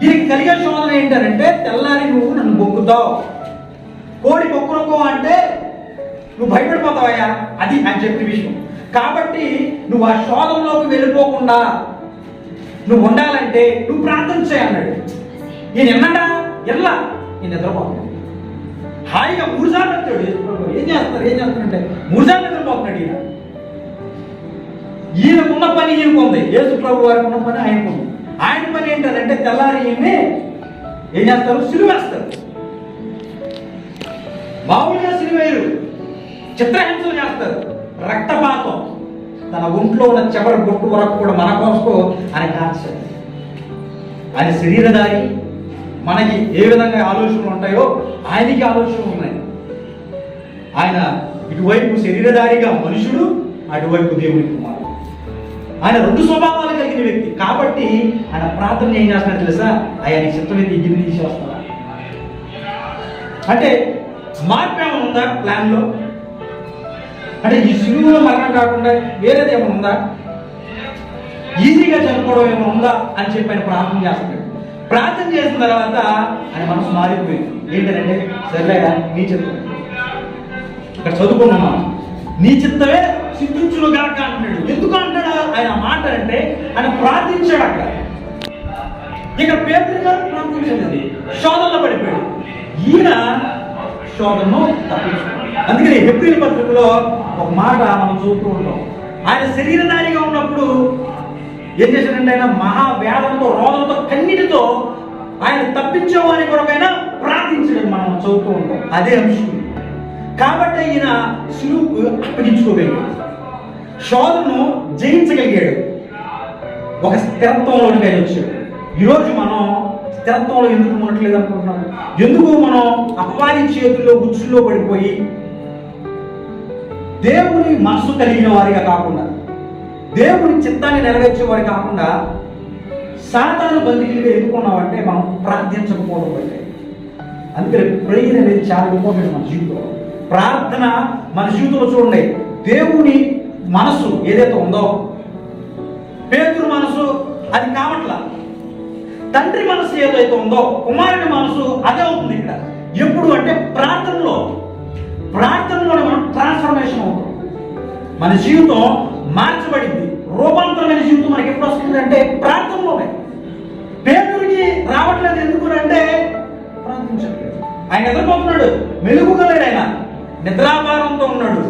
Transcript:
దీనికి కలిగే శోధన ఏంటంటే తెల్లారి నువ్వు నన్ను బొక్కుతావు కోడి బొక్కునుకో అంటే నువ్వు భయపడిపోతావయ్యా అది అని చెప్పిన విషయం. కాబట్టి నువ్వు ఆ శోధంలోకి వెళ్ళిపోకుండా నువ్వు ఉండాలంటే నువ్వు ప్రార్థన చేయన్నాడు నేను ఎన్నడా? ఎల్లా? నేను నిద్రపోతున్నాను హాయిగా మూడుసార్లు అంటాడు వచ్చాడు ఏం చేస్తారు? ఏం చేస్తారంటే మూడుసార్లు నిద్రపోతున్నాడు ఈయన. ఈయనకున్న పని ఈయనకు ఉంది యేసు ప్రభు వారికి ఉన్న పని ఆయనకు ఉంది ఆయన పని ఏంటంటే తెల్లారి ఈయన్ని ఏం చేస్తారు సిలువేస్తారు. మామూలుగా సిలువేరు చిత్రహింసలు చేస్తారు. రక్తపాతం తన ఒంట్లో ఉన్న చెమర బొట్టు వరకు కూడా మన కోసుకో ఆయన కాన్సెప్ట్ ఆయన శరీరధారి మనకి ఏ విధంగా ఆలోచనలు ఉంటాయో ఆయనకి ఆలోచనలు ఉన్నాయి. ఆయన ఇటువైపు శరీరధారిగా మనుషుడు అటువైపు దేవుని కుమారుడు. ఆయన రెండు స్వభావాలు కలిగిన వ్యక్తి. కాబట్టి ఆయన ప్రార్థన ఏం చేస్తున్నాడు తెలుసా? ఆయన చిత్తమైతే ఈ గిన్నె తీసేస్తారా అంటే మార్పు ఏమైనా ఉందా ప్లాన్లో? అంటే ఈ సులువులో మరణం కాకుండా వేరేది ఏమైనా ఉందా? ఈజీగా చనిపోవడం ఏమైనా ఉందా అని చెప్పి ఆయన ప్రార్థన చేస్తున్నాడు. ప్రార్థన చేసిన తర్వాత ఆయన మనసు మారిపోయింది. ఏంటంటే సర్లేదా నీ చిత్తం. ఇక్కడ చదువుకున్నాం నీ చిత్తమే సిద్ధించును గాక అంటున్నాడు. ఎందుకు అంటాడు ఆయన మాట అంటే ఆయన ప్రార్థించాడు అక్కడ ఇక్కడ పేదరి గారు ప్రార్థించలేదు. శోధనలో పడిపోయాడు. ఈయన శోధనను తప్పించుకున్నాడు. అందుకని ఏప్రిల్ పత్రికలో ఒక మాట మనం చూస్తూ ఉంటాం. ఆయన శరీరధారిగా ఉన్నప్పుడు ఏం చేశాడంటే ఆయన మహావేదంతో రోగంతో కన్నిటితో ఆయన తప్పించేవారి కొరకైనా ప్రార్థించడం మనం చదువుతూ ఉంటాం. అదే అంశం. కాబట్టి ఈయన సులువుకు అప్పగించుకోగలిగాడు. షాలును జయించగలిగాడు. ఒక స్థిరత్వంలోనికి ఆయన వచ్చాడు. ఈరోజు మనం స్థిరత్వంలో ఎందుకు ఉండట్లేదు అనుకుంటున్నాం ఎందుకు మనం అపవాది చేతుల్లో గుచ్చులో పడిపోయి దేవుని మనసు కలిగిన వారిగా కాకుండా దేవుని చిత్తాన్ని నెరవేర్చేవారు కాకుండా సాతాను బంధువులుగా ఎదుర్కొన్నామంటే మనం ప్రార్థించకపోవడం అంటే అందుకని ప్రేయర్ అనేది చాలా ఇంపార్టెంట్ మన జీవితంలో. ప్రార్థన మన జీవితంలో చూడండి దేవుని మనసు ఏదైతే ఉందో? పేతురు మనసు అది కావట్లా? తండ్రి మనసు ఏదైతే ఉందో కుమారుని మనసు అదే అవుతుంది ఇక్కడ. ఎప్పుడు అంటే ప్రార్థనలో. ప్రార్థనలోనే మనం ట్రాన్స్ఫర్మేషన్ అవుతాం. మన జీవితం మార్చబడింది. రూపాంతరమైన జీవితం మనకి ఎప్పుడు వస్తుంది అంటే ప్రార్థనలోనే. పేదరికి రావట్లేదు ఎందుకు అంటే ప్రార్థించట్లేదు. ఆయన నిద్రపోతున్నాడు మెలుగుగలేడు ఆయన. నిద్రాభారంతో ఉన్నాడు.